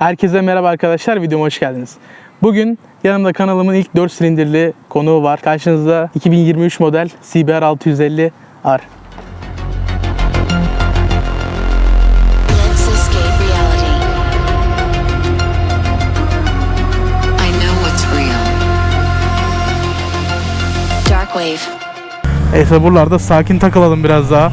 Herkese merhaba arkadaşlar, videoma hoş geldiniz. Bugün yanımda kanalımın ilk 4 silindirli konuğu var. Karşınızda 2023 model CBR 650 R. Let's escape reality. I know what's real. Darkwave. Neyse buralarda sakin takılalım biraz daha.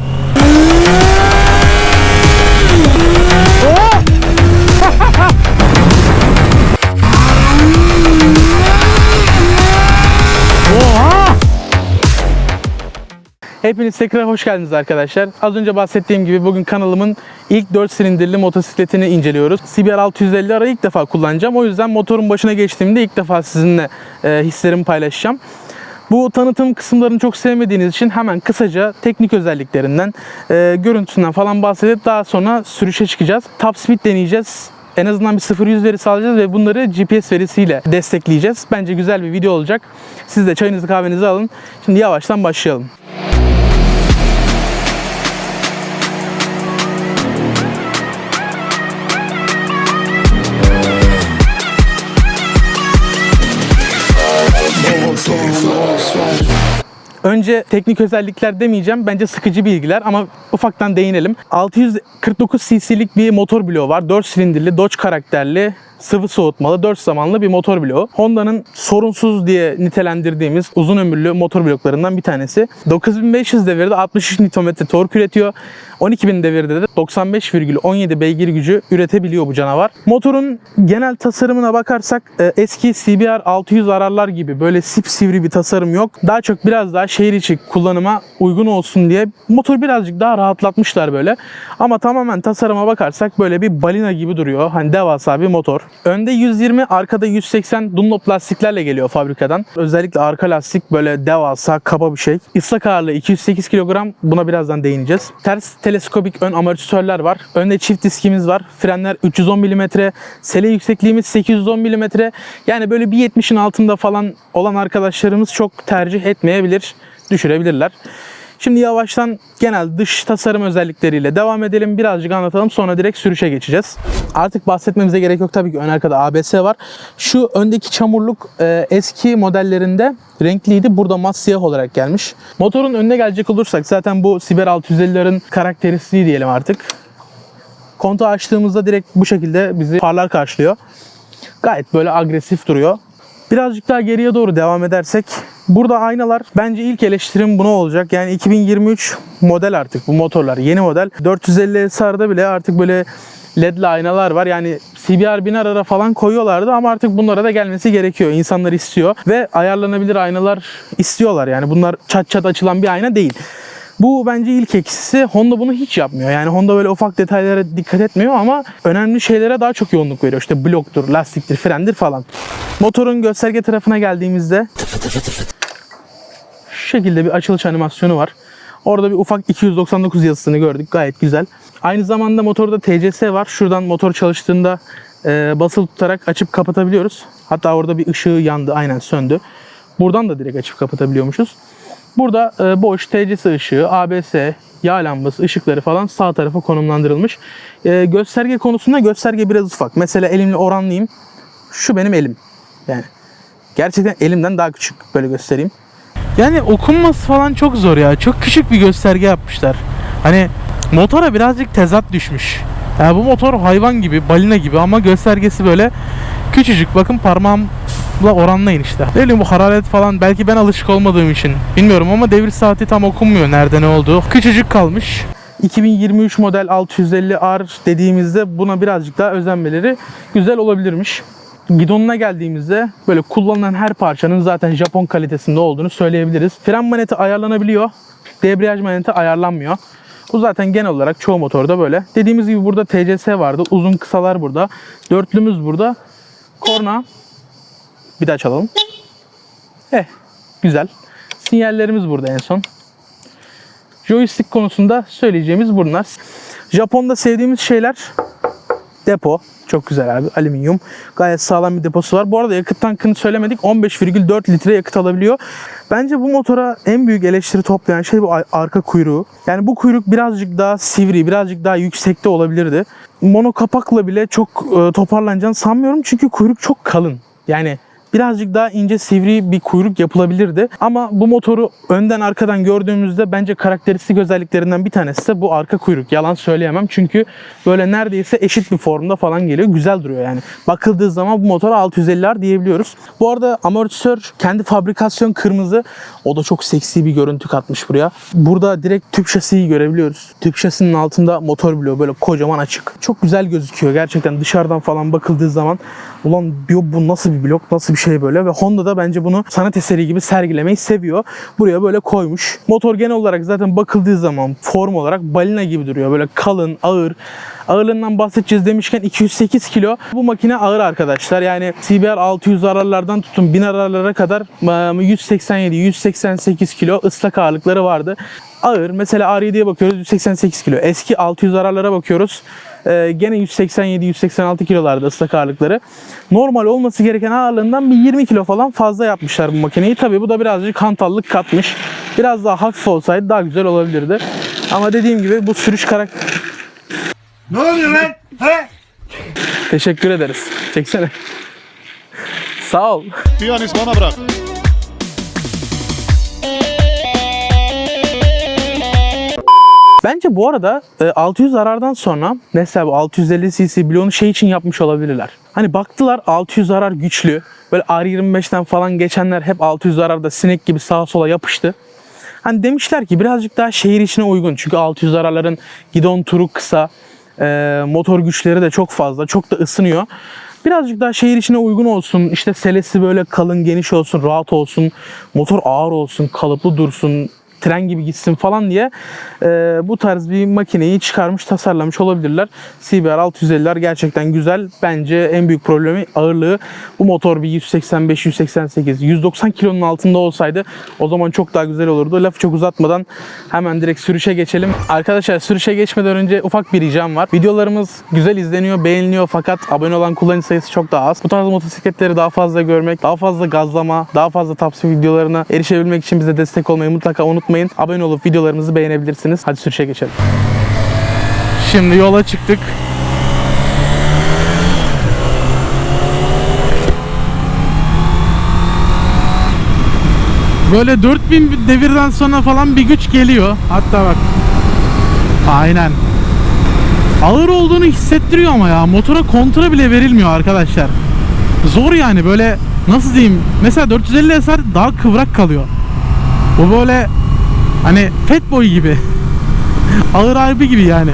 Hepiniz tekrar hoş geldiniz arkadaşlar. Az önce bahsettiğim gibi bugün kanalımın ilk 4 silindirli motosikletini inceliyoruz. CBR 650 ara ilk defa kullanacağım. O yüzden motorun başına geçtiğimde ilk defa sizinle e, hislerimi paylaşacağım. Bu tanıtım kısımlarını çok sevmediğiniz için hemen kısaca teknik özelliklerinden, e, görüntüsünden falan bahsedip daha sonra sürüşe çıkacağız. Top speed deneyeceğiz. En azından bir 0-100 veri sağlayacağız ve bunları GPS verisiyle destekleyeceğiz. Bence güzel bir video olacak. Siz de çayınızı kahvenizi alın. Şimdi yavaştan başlayalım. Önce teknik özellikler demeyeceğim. Bence sıkıcı bilgiler ama ufaktan değinelim. 649 cc'lik bir motor bloğu var. 4 silindirli, Dodge karakterli, sıvı soğutmalı 4 zamanlı bir motor bloğu. Honda'nın sorunsuz diye nitelendirdiğimiz uzun ömürlü motor bloklarından bir tanesi. 9500 devirde 63 Nm tork üretiyor. 12000 devirde de 95,17 beygir gücü üretebiliyor bu canavar. Motorun genel tasarımına bakarsak e, eski CBR 600 ararlar gibi böyle sipsivri bir tasarım yok. Daha çok biraz daha şehir içi kullanıma uygun olsun diye motor birazcık daha rahatlatmışlar böyle. Ama tamamen tasarıma bakarsak böyle bir balina gibi duruyor. Hani devasa bir motor. Önde 120, arkada 180 Dunlop lastiklerle geliyor fabrikadan. Özellikle arka lastik böyle devasa, kaba bir şey. Islak ağırlığı 208 kilogram. Buna birazdan değineceğiz. Ters teleskopik ön amortisörler var. Önde çift diskimiz var. Frenler 310 mm. Sele yüksekliğimiz 810 mm. Yani böyle 1.70'in altında falan olan arkadaşlarımız çok tercih etmeyebilir. Düşürebilirler. Şimdi yavaştan genel dış tasarım özellikleriyle devam edelim. Birazcık anlatalım sonra direkt sürüşe geçeceğiz. Artık bahsetmemize gerek yok tabii ki ön arkada ABS var. Şu öndeki çamurluk e, eski modellerinde renkliydi. Burada mat siyah olarak gelmiş. Motorun önüne gelecek olursak zaten bu Siber 650'lerin karakteristiği diyelim artık. Kontağı açtığımızda direkt bu şekilde bizi farlar karşılıyor. Gayet böyle agresif duruyor. Birazcık daha geriye doğru devam edersek burada aynalar bence ilk eleştirim buna olacak. Yani 2023 model artık bu motorlar yeni model. 450 SR'da bile artık böyle ledli aynalar var. Yani CBR 1000 ara falan koyuyorlardı ama artık bunlara da gelmesi gerekiyor. İnsanlar istiyor ve ayarlanabilir aynalar istiyorlar. Yani bunlar çat çat açılan bir ayna değil. Bu bence ilk eksisi. Honda bunu hiç yapmıyor. Yani Honda böyle ufak detaylara dikkat etmiyor ama önemli şeylere daha çok yoğunluk veriyor. İşte bloktur, lastiktir, frendir falan. Motorun gösterge tarafına geldiğimizde şu şekilde bir açılış animasyonu var. Orada bir ufak 299 yazısını gördük. Gayet güzel. Aynı zamanda motorda TCS var. Şuradan motor çalıştığında e, basılı tutarak açıp kapatabiliyoruz. Hatta orada bir ışığı yandı. Aynen söndü. Buradan da direkt açıp kapatabiliyormuşuz. Burada e, boş TCS ışığı, ABS, yağ lambası, ışıkları falan sağ tarafa konumlandırılmış. E, gösterge konusunda gösterge biraz ufak. Mesela elimle oranlayayım. Şu benim elim. Yani gerçekten elimden daha küçük böyle göstereyim. Yani okunması falan çok zor ya. Çok küçük bir gösterge yapmışlar. Hani motora birazcık tezat düşmüş. Yani bu motor hayvan gibi, balina gibi ama göstergesi böyle küçücük. Bakın parmağımla oranlayın işte. Ne bileyim bu hararet falan belki ben alışık olmadığım için bilmiyorum ama devir saati tam okunmuyor nerede ne olduğu. Küçücük kalmış. 2023 model 650R dediğimizde buna birazcık daha özenmeleri güzel olabilirmiş. Gidonuna geldiğimizde böyle kullanılan her parçanın zaten Japon kalitesinde olduğunu söyleyebiliriz. Fren maneti ayarlanabiliyor. Debriyaj maneti ayarlanmıyor. Bu zaten genel olarak çoğu motorda böyle. Dediğimiz gibi burada TCS vardı. Uzun kısalar burada. Dörtlümüz burada. Korna. Bir daha çalalım. Eh güzel. Sinyallerimiz burada en son. Joystick konusunda söyleyeceğimiz bunlar. Japon'da sevdiğimiz şeyler Depo. Çok güzel abi. Alüminyum. Gayet sağlam bir deposu var. Bu arada yakıt tankını söylemedik. 15,4 litre yakıt alabiliyor. Bence bu motora en büyük eleştiri toplayan şey bu ar- arka kuyruğu. Yani bu kuyruk birazcık daha sivri, birazcık daha yüksekte olabilirdi. Mono kapakla bile çok e, toparlanacağını sanmıyorum. Çünkü kuyruk çok kalın. Yani birazcık daha ince sivri bir kuyruk yapılabilirdi. Ama bu motoru önden arkadan gördüğümüzde bence karakteristik özelliklerinden bir tanesi de bu arka kuyruk. Yalan söyleyemem çünkü böyle neredeyse eşit bir formda falan geliyor. Güzel duruyor yani. Bakıldığı zaman bu motora 650'ler diyebiliyoruz. Bu arada amortisör kendi fabrikasyon kırmızı. O da çok seksi bir görüntü katmış buraya. Burada direkt tüp şasiyi görebiliyoruz. Tüp şasinin altında motor bloğu böyle kocaman açık. Çok güzel gözüküyor gerçekten dışarıdan falan bakıldığı zaman. Ulan diyor bu nasıl bir blok, nasıl bir şey böyle ve Honda da bence bunu sanat eseri gibi sergilemeyi seviyor. Buraya böyle koymuş. Motor genel olarak zaten bakıldığı zaman form olarak balina gibi duruyor. Böyle kalın, ağır. Ağırlığından bahsedeceğiz demişken 208 kilo. Bu makine ağır arkadaşlar. Yani CBR 600 ararlardan tutun 1000 ararlara kadar 187-188 kilo ıslak ağırlıkları vardı. Ağır. Mesela R7'ye bakıyoruz 188 kilo. Eski 600 ararlara bakıyoruz. Ee, gene 187-186 kilolarda ıslak ağırlıkları. Normal olması gereken ağırlığından bir 20 kilo falan fazla yapmışlar bu makineyi. Tabii bu da birazcık hantallık katmış. Biraz daha hafif olsaydı daha güzel olabilirdi. Ama dediğim gibi bu sürüş karakter... Ne oluyor lan? He? Teşekkür ederiz. Çeksene. Sağ ol. Piyanist bana bırak. Bence bu arada e, 600 zarardan sonra mesela bu 650 cc bloğunu şey için yapmış olabilirler. Hani baktılar 600 zarar güçlü. Böyle R25'ten falan geçenler hep 600 zararda sinek gibi sağa sola yapıştı. Hani demişler ki birazcık daha şehir içine uygun. Çünkü 600 zararların gidon turu kısa, e, motor güçleri de çok fazla, çok da ısınıyor. Birazcık daha şehir içine uygun olsun. İşte selesi böyle kalın, geniş olsun, rahat olsun. Motor ağır olsun, kalıplı dursun, tren gibi gitsin falan diye e, bu tarz bir makineyi çıkarmış, tasarlamış olabilirler. CBR 650'ler gerçekten güzel. Bence en büyük problemi ağırlığı. Bu motor bir 185, 188, 190 kilonun altında olsaydı o zaman çok daha güzel olurdu. Lafı çok uzatmadan hemen direkt sürüşe geçelim. Arkadaşlar sürüşe geçmeden önce ufak bir ricam var. Videolarımız güzel izleniyor, beğeniliyor fakat abone olan kullanıcı sayısı çok daha az. Bu tarz motosikletleri daha fazla görmek, daha fazla gazlama, daha fazla tavsiye videolarına erişebilmek için bize destek olmayı mutlaka unutmayın. Abone olup videolarımızı beğenebilirsiniz. Hadi sürüşe geçelim. Şimdi yola çıktık. Böyle 4000 devirden sonra falan bir güç geliyor. Hatta bak. Aynen. Ağır olduğunu hissettiriyor ama ya. Motora kontra bile verilmiyor arkadaşlar. Zor yani böyle nasıl diyeyim. Mesela 450 SR daha kıvrak kalıyor. Bu böyle hani Fatboy gibi. Ağır harbi gibi yani.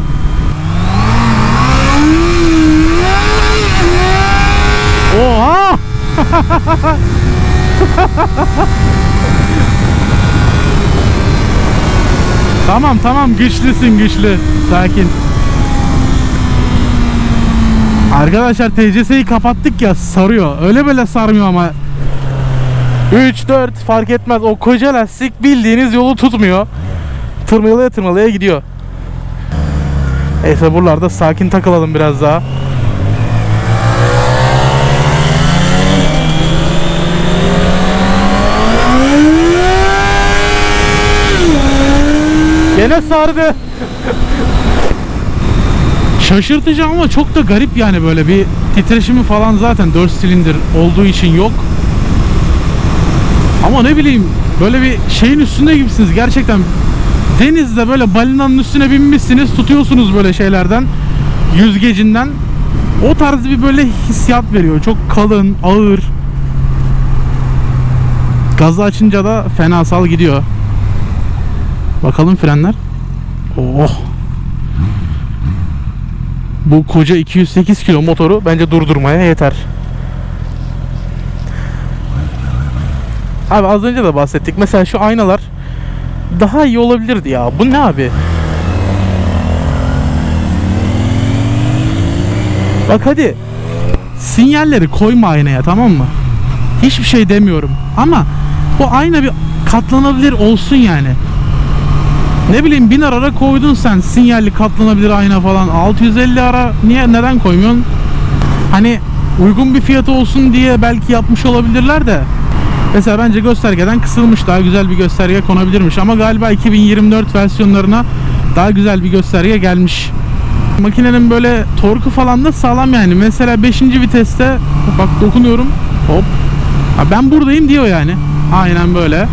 Oha! Tamam tamam güçlüsün güçlü. Sakin. Arkadaşlar TCS'yi kapattık ya sarıyor. Öyle böyle sarmıyor ama. 3 4 fark etmez. O koca lastik bildiğiniz yolu tutmuyor. Tırmalaya tırmalaya gidiyor. Neyse buralarda sakin takılalım biraz daha. Gene sardı. Şaşırtıcı ama çok da garip yani böyle bir titreşimi falan zaten 4 silindir olduğu için yok. Ama ne bileyim böyle bir şeyin üstünde gibisiniz gerçekten. Denizde böyle balinanın üstüne binmişsiniz tutuyorsunuz böyle şeylerden yüzgecinden. O tarz bir böyle hissiyat veriyor. Çok kalın, ağır. Gazı açınca da fenasal gidiyor. Bakalım frenler. Oh. Bu koca 208 kilo motoru bence durdurmaya yeter. Abi az önce de bahsettik. Mesela şu aynalar daha iyi olabilirdi ya. Bu ne abi? Bak hadi. Sinyalleri koyma aynaya tamam mı? Hiçbir şey demiyorum. Ama bu ayna bir katlanabilir olsun yani. Ne bileyim 1000 ara koydun sen sinyalli katlanabilir ayna falan. 650 ara niye neden koymuyorsun? Hani uygun bir fiyatı olsun diye belki yapmış olabilirler de. Mesela bence göstergeden kısılmış daha güzel bir gösterge konabilirmiş ama galiba 2024 versiyonlarına daha güzel bir gösterge gelmiş. Makinenin böyle torku falan da sağlam yani. Mesela 5. viteste bak dokunuyorum. Hop. Ha, ben buradayım diyor yani. Aynen böyle.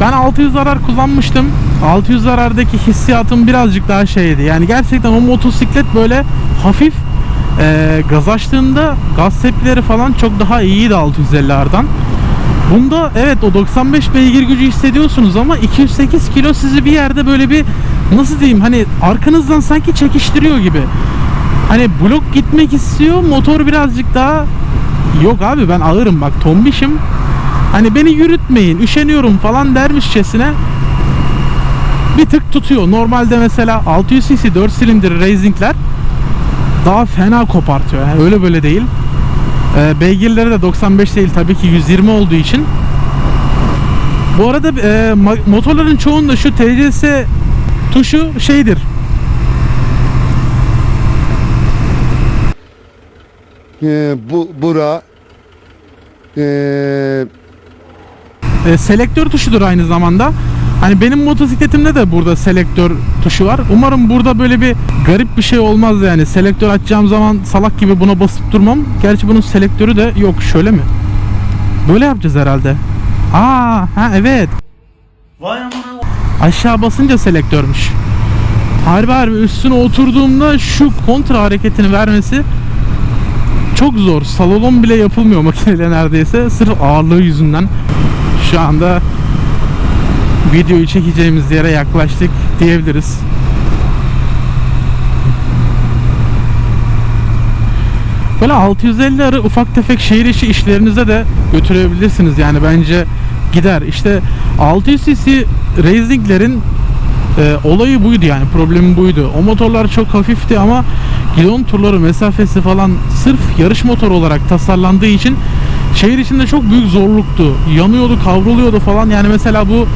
Ben 600 zarar kullanmıştım. 600 zarardaki hissiyatım birazcık daha şeydi. Yani gerçekten o motosiklet böyle hafif e, gaz açtığında gaz tepkileri falan çok daha iyiydi 650'lerden. Bunda evet o 95 beygir gücü hissediyorsunuz ama 208 kilo sizi bir yerde böyle bir nasıl diyeyim hani arkanızdan sanki çekiştiriyor gibi. Hani blok gitmek istiyor motor birazcık daha yok abi ben ağırım bak tombişim hani beni yürütmeyin üşeniyorum falan dermişçesine bir tık tutuyor. Normalde mesela 600 cc 4 silindir racingler daha fena kopartıyor. Yani öyle böyle değil. Ee, beygirleri de 95 değil tabii ki 120 olduğu için. Bu arada e, motorların çoğunda şu TCS tuşu şeydir. Ee, bu bura ee, E, selektör tuşudur aynı zamanda. Hani benim motosikletimde de burada selektör tuşu var. Umarım burada böyle bir garip bir şey olmaz yani. Selektör açacağım zaman salak gibi buna basıp durmam. Gerçi bunun selektörü de yok şöyle mi? Böyle yapacağız herhalde. Aa, ha evet. Vay amına. Aşağı basınca selektörmüş. Harbi harbi üstüne oturduğumda şu kontra hareketini vermesi çok zor. Slalom bile yapılmıyor makineyle neredeyse. Sırf ağırlığı yüzünden. Şu anda videoyu çekeceğimiz yere yaklaştık diyebiliriz. Böyle 650 arı ufak tefek şehir içi işlerinize de götürebilirsiniz yani bence gider. İşte 600 cc racinglerin e, olayı buydu yani problemi buydu. O motorlar çok hafifti ama gidon turları mesafesi falan sırf yarış motoru olarak tasarlandığı için şehir içinde çok büyük zorluktu. Yanıyordu, kavruluyordu falan. Yani mesela bu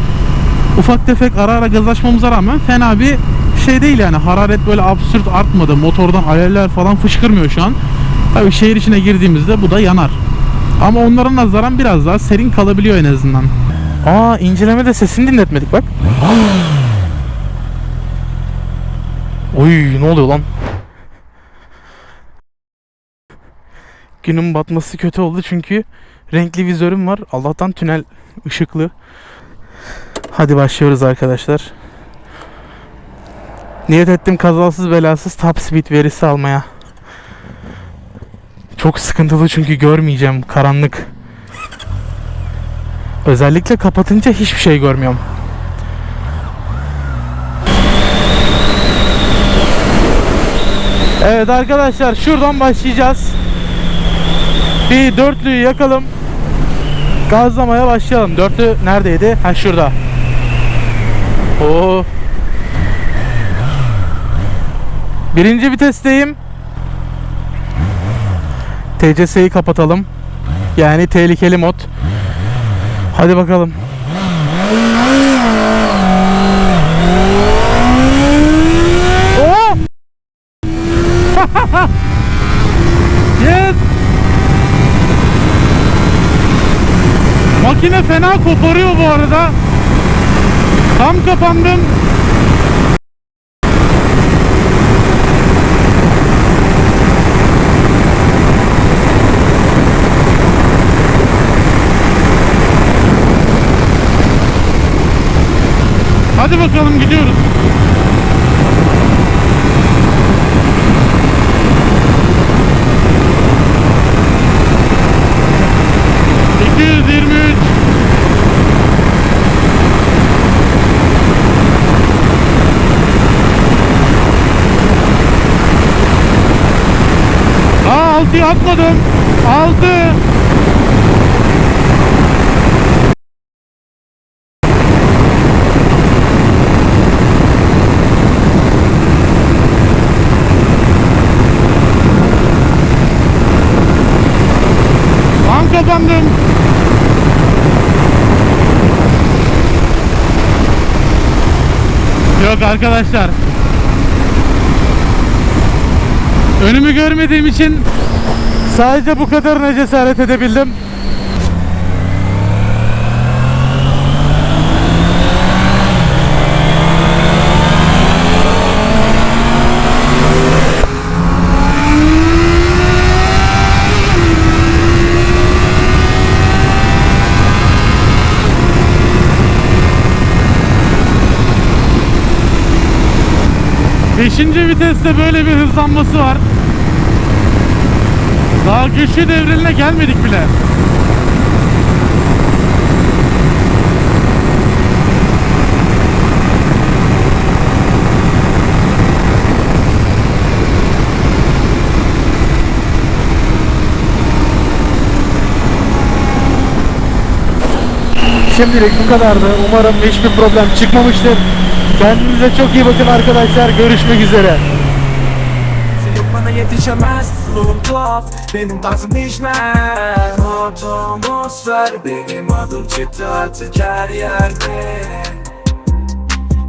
ufak tefek ara ara gaz açmamıza rağmen fena bir şey değil yani. Hararet böyle absürt artmadı. Motordan alevler falan fışkırmıyor şu an. Tabii şehir içine girdiğimizde bu da yanar. Ama onlara nazaran biraz daha serin kalabiliyor en azından. Aa incelemede sesini dinletmedik bak. Oy ne oluyor lan? Günün batması kötü oldu çünkü renkli vizörüm var. Allah'tan tünel ışıklı. Hadi başlıyoruz arkadaşlar. Niyet ettim kazasız belasız top speed verisi almaya. Çok sıkıntılı çünkü görmeyeceğim karanlık. Özellikle kapatınca hiçbir şey görmüyorum. Evet arkadaşlar şuradan başlayacağız. Bir dörtlüyü yakalım. Gazlamaya başlayalım. Dörtlü neredeydi? Ha şurada. Oo. Birinci vitesteyim. TCS'yi kapatalım. Yani tehlikeli mod. Hadi bakalım. Yes! Makine fena koparıyor bu arada. Tam kapandım. Atmadım. Altı. Tam. Yok arkadaşlar. Önümü görmediğim için sadece bu kadarına cesaret edebildim. Beşinci viteste böyle bir hızlanması var. Daha güçlü devriline gelmedik bile. Şimdilik bu kadardı. Umarım hiçbir problem çıkmamıştır. Kendinize çok iyi bakın arkadaşlar. Görüşmek üzere. Yetişemez Ruhum tuhaf Benim tarzım değişmez Atmosfer Benim adım çıktı artık her yerde